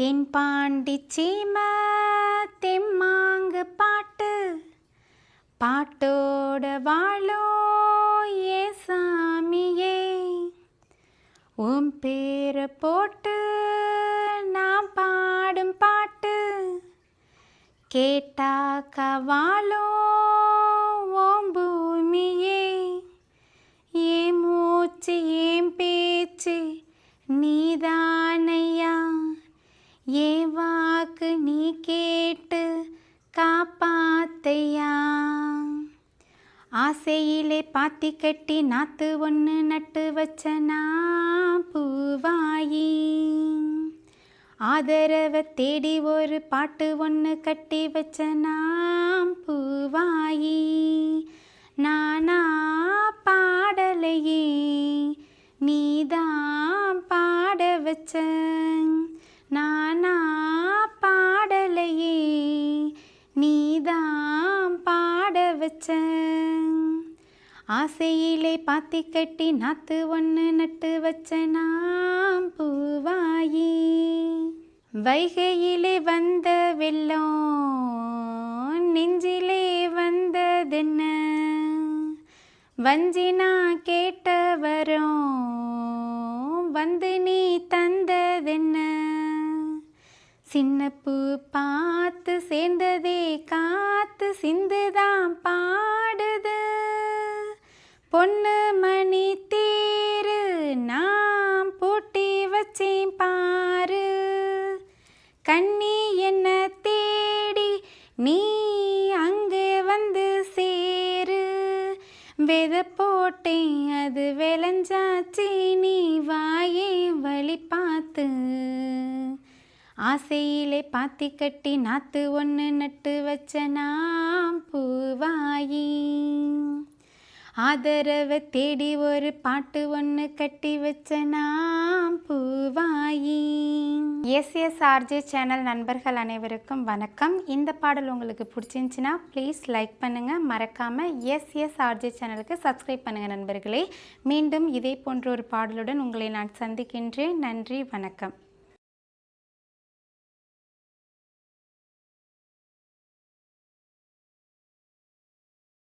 தென்பாண்டி சீம தெம்மாங்கு பாட்டு. பாட்டோட வாழோ ஏ சாமியே. உன் பேரை போட்டு நான் பாடும் பாட்டு. கேட்டாக்க வாழோ ஓம் பூமியே. பாத்தி கட்டி நாத்து ஒன்று நட்டு வச்ச நான் பூவாயி. ஆதரவை தேடி ஒரு பாட்டு ஒன்று கட்டி வச்ச நான் பூவாயி. நானா பாடலையே நீதான் பாட வச்ச. நானா பாடலையே நீதான் பாட வச்சேன் ஆசையிலே பாத்தி கட்டி நாத்து ஒன்று நட்டு வச்ச நாம் பூவாயி. வைகையிலே வந்த வெள்ளம் நெஞ்சிலே வந்ததென்ன? வஞ்சினா கேட்டவரோம் வந்து நீ தந்ததென்ன? சின்ன பூ பார்த்து சேர்ந்ததே காத்து சிந்துதான் பா பொண்ணு மணி தேரு நான் பூட்டி வச்சேன் பாரு. கண்ணி என்ன தேடி நீ அங்கே வந்து சேரு. வித போட்டேன் அது விளைஞ்சாச்சு நீ வாயே வழி பார்த்து. ஆசையிலே பாத்தி கட்டி நாத்து ஒன்று நட்டு வச்ச நான் பூவாயி ஆதரவை தேடி ஒரு பாட்டு ஒன்று கட்டி வச்ச நாம் பூவாயி. எஸ்எஸ் ஆர்ஜே சேனல் நண்பர்கள் அனைவருக்கும் வணக்கம். இந்த பாடல் உங்களுக்கு பிடிச்சிருந்துச்சின்னா ப்ளீஸ் லைக் பண்ணுங்கள் மறக்காமல் எஸ்எஸ் ஆர்ஜே சேனலுக்கு சப்ஸ்கிரைப் பண்ணுங்கள் நண்பர்களே. மீண்டும் இதே போன்ற ஒரு பாடலுடன் உங்களை நான் சந்திக்கின்றேன். நன்றி வணக்கம்.